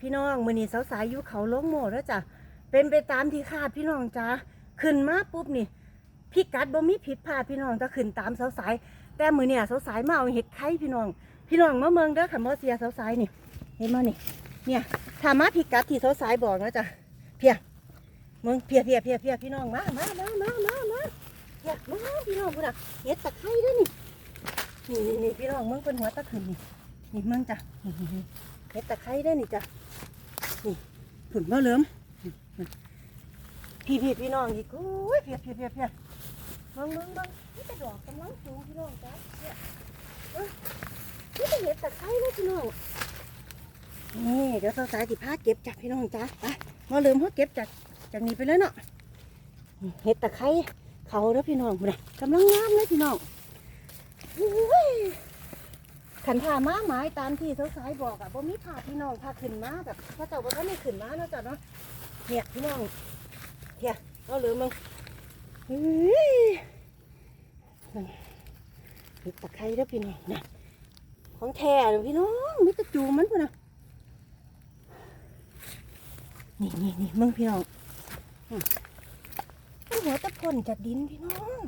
พี่น้องมือนี้สาวๆอยู่เขาลงโหมดแล้วจ้ะเป็นไปตามที่คาดพี่น้องจ้าขึ้นมาปุ๊บนี่พี่กัดบ่มีผิดพลาดพี่น้องจะขึ้นตามสาวสาย แต่มือเนี่ยสาวสายมาเอาเห็ดไข่พี่น้อง พี่น้องมาเมืองเด้อค่ะมอเสียสาวสายนี่ เห็นมั้นี่ เนี่ยถามาพี่กัดที่สาวสายบอกนะจ้ะเพียเมืองเพียเพียเพียเพียพี่น้องมามามามามามาเพียมาพี่น้องพุ่นอะเห็ดตะไคร้ด้วยนี่นี่นี่พี่น้องเมืองเป็นหัวตะขึ้นนี่นี่เมืองจ้ะ เห็ดตะไคร้ได้นี่จ้ะนี่ผุนมาเหลิมพี่พี่พี่น้องอีกโอ้ยเพียเพียเพียเพียบิ่งบิ่งบิ่งนี่จะดอกกำลังสูงพี่น้องจ้ะเนี่ยนี่จะเห็ดตะไคร้เลยพี่น้องนี่เดี๋ยวสาวๆสิพาเก็บจากพี่น้องจ้ะไปมาเหลิมเขาเก็บจากจากนี้ไปเลยเนาะเห็ดตะไคร้เขาแล้วพี่น้องนน่ะกำลังงามเลยพี่น้องโอ้ย ขันผ่ามาหมายตามที่สาวๆบอกอะบ่มีผ่าพี่น้องพาขึ้นมาแบบพระเจ้าบ่ทันได้ขึ้นมาเนาะจ้ะเนาะเนี่ยพี่น้องเฮียเอาเหลือมึงเฮ้ยนั่นเห็ดตะไคร้เด้อพี่น้องนะของแท้เด้อพี่น้องมีตะจูมันพุ่นน่ะนี่นี่นี่มึงพี่น้องอืมมันหัวตะพ่นจากดินพี่น้อง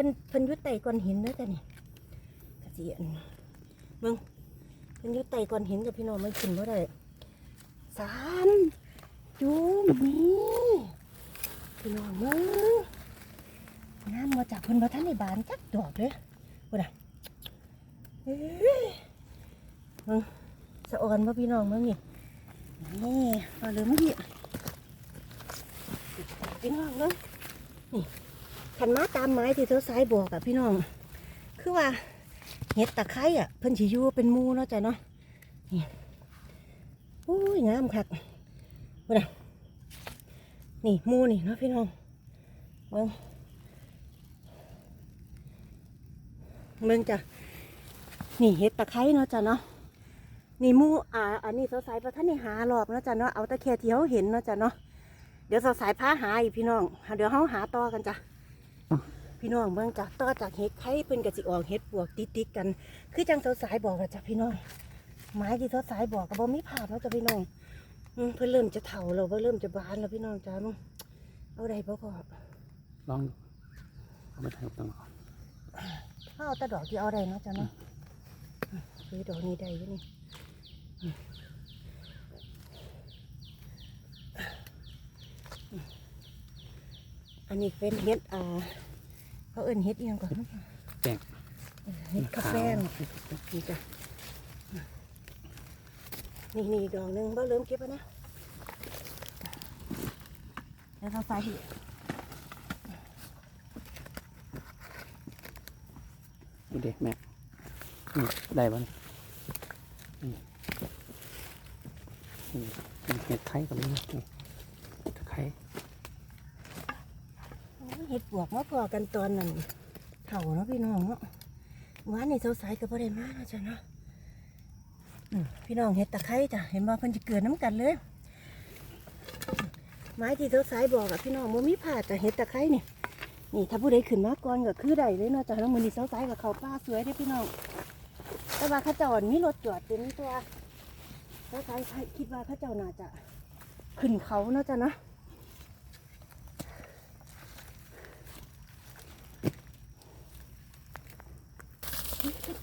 พิ่นเพิ่นยุดไตก้อนหินด้อจ้ะนี่กะสิอันเบิ่งเพิ่นยุดไตก้อนหินกับพี่น้องไมันขึ้นบ่ได้สามจูมนี่พี่น้องเบิ่งงามมาจากเพิ่นบ่ทันได้บานจักดอกเด้อบ่น่ะเอ้ยเบิ่งสะออนบ่พี่น้องเบิ่งนี่นี่เอาเลยมาพี่พี่น้องเบิ่ง ขันมาตามไม้ที่เธอสายบอกอะพี่น้อง คือว่าเห็ดตะไคร้อะเพิ่นสิยู่เป็นมูเนาะจ้ะเนาะนี่โอ้ยงามคักว่าน่ะนี่มูนี่เนาะพี่น้องเบิ่งเบิ่งจ้ะนี่เห็ดตะไคร้เนาะจ้ะเนาะนี่มูอ่าอันนี้เธอสายประท่านนี่หารอบเนาะจ้ะเนาะเอาตะแค่ที่เขาเห็นเนาะจ้ะเนาะเดี๋ยวเธอสายพาหาอีกพี่น้องเดี๋ยวเขาหาต่อกันจ้ะ พี่น้องเบิ่งจากต่อจากเห็ดไข่เพิ่นก็สิออกเห็ดปวกติดๆกัน คือจังสายๆบอกอะจ้ะพี่น้องไม้ที่สายๆบอกก็บ่มีผ่าเนาะจ้ะพี่น้องอืมเพิ่นเริ่มจะเฒ่าแล้วเพิ่นเริ่มจะบานแล้วพี่น้องจ้ามึงเอาได้บ่ก็ลองดูเอามาถ่ายกับตังก่อนเอาแต่ดอกที่เอาได้เนาะจ้ะเนาะอืมคือดอกนี้ได้อยู่นี่อืมอืม อันนี้เป็นเห็ดอ่าเขาเอิ้นเห็ดอีหยังก่อนเนาะแป้งเห็ดกาแฟงนี่จ้ะนี่นี่อีกดอกหนึงบ่เริ่มเก็บแล้วนะแล้วเราใส่อีกนี่เด็กแม่นี่ได้ปะเนี่ยนี่นี่นี่เห็ดไข่กับนี่นี่เห็ดไข่โอ้ย เห็ดบวกมาพอกันตอนนั้นเถ่าเนาะพี่น้องเนาะวานนี่สาสายก็บ่ได้มาเนาะจ้ะเนาะพี่น้องเห็ดตะไคร้จ้ะเห็นว่าเพิ่นจะเกิดน้ำกันเลยไม้ที่เสาสายบอกอะพี่น้องบ่มีผ่าแต่เห็ดตะไคร้นี่นี่ถ้าผู้ใดขึ้นมาก่อนก็คือได้เลยเนาะจ้ะแล้วมือนี้สาสายกับเขาป้าสวยเด้พี่น้องแต่ว่าข้าเจ้าอันมีรถจอดเต็มตัวเสาสายคิดว่าข้าเจ้าน่าจะขึ้นเขาเนาะจ้ะเนาะ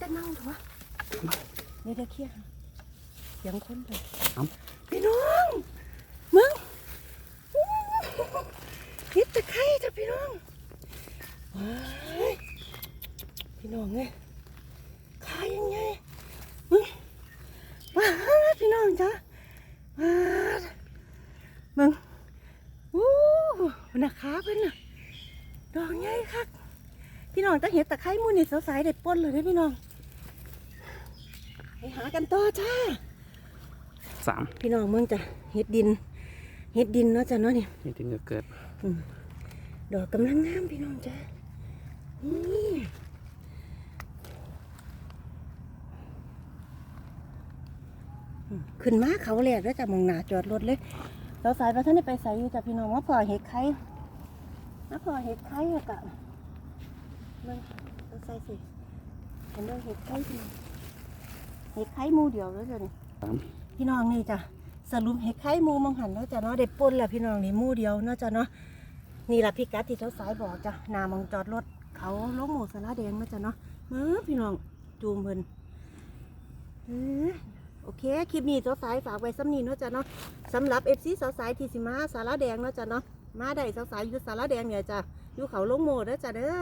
เฮ้ยเป็นตะเน่าเหรอวะเดี๋ยวเดี๋ยวเคลียร์เสียงคนเลยพี่น้องมึงอู้เฮ็ดตะไคร้จ้ะพี่น้องว้ายพี่น้องไงขายยังไงมึงว้าดพี่น้องจ้ะว้าดมึงอู้หนักขาเพิ่นน่ะดอกใหญ่คักพี่น้องต้องเห็นตะไคร้มูนี่สายๆเด็ดป้นเลยเด้อพี่น้อง ไปหากันต่อจ้าสามพี่น้องเมืองจ้ะเห็ดดินเห็ดดินเนาะจ้ะเนาะนี่นี่ถึงจะเกิดอืมดอกกำลังงามพี่น้องจ้ะนี่อืมขึ้นมาเขาแหลกแล้วจ้ะมองหนาจอดรถเลยเราสายพระท่านได้ไปใส่อยู่จ้ะพี่น้องว่าพอเห็ดไข่มาพอเห็ดไข่อะกะมันต้องใส่สิเห็นเรื่องเห็ดไข่พี่น้อง เห็ดไข่หมูเดียวแล้วจ้ะนี่สามพี่น้องนี่จ้ะสรุปเห็ดไข่หมูมังหันแล้วจ้ะเนาะได้ป่นแล้วพี่น้องนี่หมูเดียวเนาะจ้ะเนาะนี่ล่ะพี่กัดที่เจ้าสายบอกจ้ะหนามองจอดรถเขาลงหมูสาราแดงเนาะจ้ะเนาะเมื่อพี่น้องจูมเพิ่นเออโอเค คลิปนี้เจ้าสายฝากไว้ซ้ำนี้เนาะจ้ะเนาะสำหรับเอฟซีสาวสายที่สิมาสาราแดงเนาะจ้ะเนาะมาได้สาวสายอยู่สาราแดงเนี่ยจ้ะอยู่เขาลงหมูเด้อจ้ะเด้อ